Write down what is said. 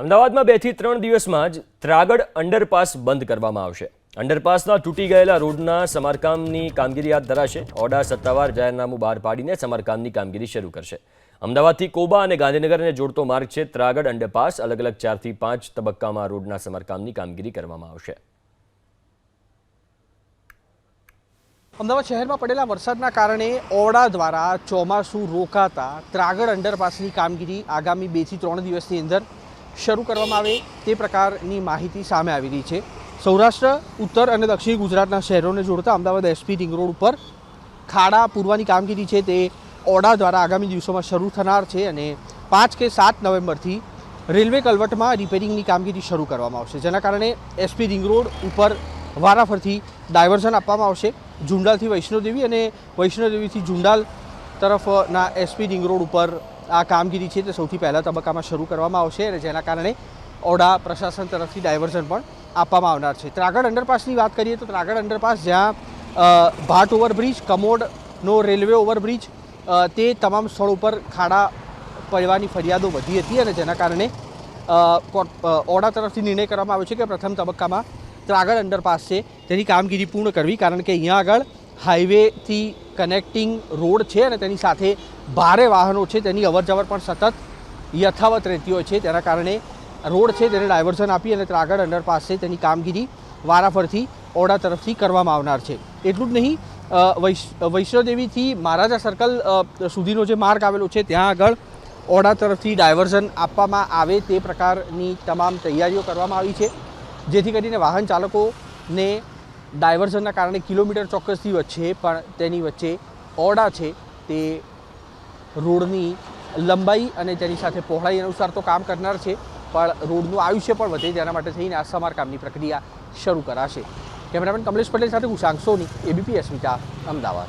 અમદાવાદમાં બેથી ત્રણ દિવસમાં જ ત્રાગડ અંડરપાસ બંધ કરવામાં આવશે. અંડરપાસના તૂટી ગયેલા રોડના સમારકામની કામગીરી હાથ ધરાશે. ઓડા સત્તાવાર જાહેરનામું બહાર પાડીને સમારકામની કામગીરી શરૂ કરશે. અમદાવાદથી કોબા અને ગાંધીનગરને જોડતો માર્ગ છે ત્રાગડ અંડરપાસ. અલગ અલગ ચારથી પાંચ તબક્કામાં રોડના સમારકામની કામગીરી કરવામાં આવશે. અમદાવાદ શહેરમાં પડેલા વરસાદના કારણે ઓરડા દ્વારા ચોમાસું રોકાતા ત્રાગડ અંડરપાસની કામગીરી આગામી બેથી ત્રણ દિવસની અંદર શરૂ કરવામાં આવે તે પ્રકારની માહિતી સામે આવી રહી છે. સૌરાષ્ટ્ર, ઉત્તર અને દક્ષિણ ગુજરાતના શહેરોને જોડતા અમદાવાદ એસપી રિંગ રોડ ઉપર ખાડા પૂરવાની કામગીરી છે તે ઓડા દ્વારા આગામી દિવસોમાં શરૂ થનાર છે અને પાંચ કે સાત નવેમ્બરથી રેલવે કલવટમાં રિપેરિંગની કામગીરી શરૂ કરવામાં આવશે. જેના કારણે એસપી રિંગ રોડ ઉપર વારાફરથી ડાયવર્ઝન આપવામાં આવશે. ઝુંડાલથી વૈષ્ણોદેવી અને વૈષ્ણોદેવીથી ઝુંડાલ તરફના એસપી રિંગ રોડ ઉપર આ કામગીરી છે તે સૌથી પહેલા તબક્કામાં શરૂ કરવામાં આવશે અને જેના કારણે ઓડા પ્રશાસન તરફથી ડાયવર્ઝન પણ આપવામાં આવનાર છે. ત્રાગડ અંડરપાસની વાત કરીએ તો ત્રાગડ અંડરપાસ જ્યાં ભાટ ઓવરબ્રિજ, કમોડનો રેલવે ઓવરબ્રિજ તે તમામ સ્થળો ઉપર ખાડા પડવાની ફરિયાદો વધી હતી અને જેના કારણે ઓડા તરફથી નિર્ણય કરવામાં આવ્યો છે કે પ્રથમ તબક્કામાં ત્રાગડ અંડરપાસ છે. તેની કામગીરી પૂર્ણ કરવી કારણ કે અહીંયા આગળ હાઈવેથી કનેક્ટિંગ રોડ છે અને તેની સાથે ભારે વાહનો છે. તેની અવરજવર પણ સતત યથાવત રહેતી હોય છે. તેના કારણે રોડ છે તેને ડાયવર્ઝન આપી અને ત્રાગડ અંડરપાસ છે તેની કામગીરી વારાફરથી ઓડા તરફથી કરવામાં આવનાર છે. એટલું જ નહીં વૈષ્ણોદેવીથી મહારાજા સર્કલ સુધીનો જે માર્ગ આવેલો છે, ત્યાં આગળ ઓડા તરફથી ડાયવર્ઝન આપવામાં આવે તે પ્રકારની તમામ તૈયારીઓ કરવામાં આવી છે. જેથી કરીને વાહન ચાલકોને ડાયવર્ઝનના કારણે કિલોમીટર ચોક્કસથી વચ્ચે પણ તેની વચ્ચે ઓરડા છે. તે રોડની લંબાઈ અને તેની સાથે પહોળાઈ અનુસાર તો કામ કરનાર છે, પણ રોડનું આયુષ્ય પણ વધે, તેના માટે થઈને આ સમારકામની પ્રક્રિયા શરૂ કરાશે. કેમેરામેન કમલેશ પટેલ સાથે સાંગ સોની, એબીપી અસ્મિતા, અમદાવાદ.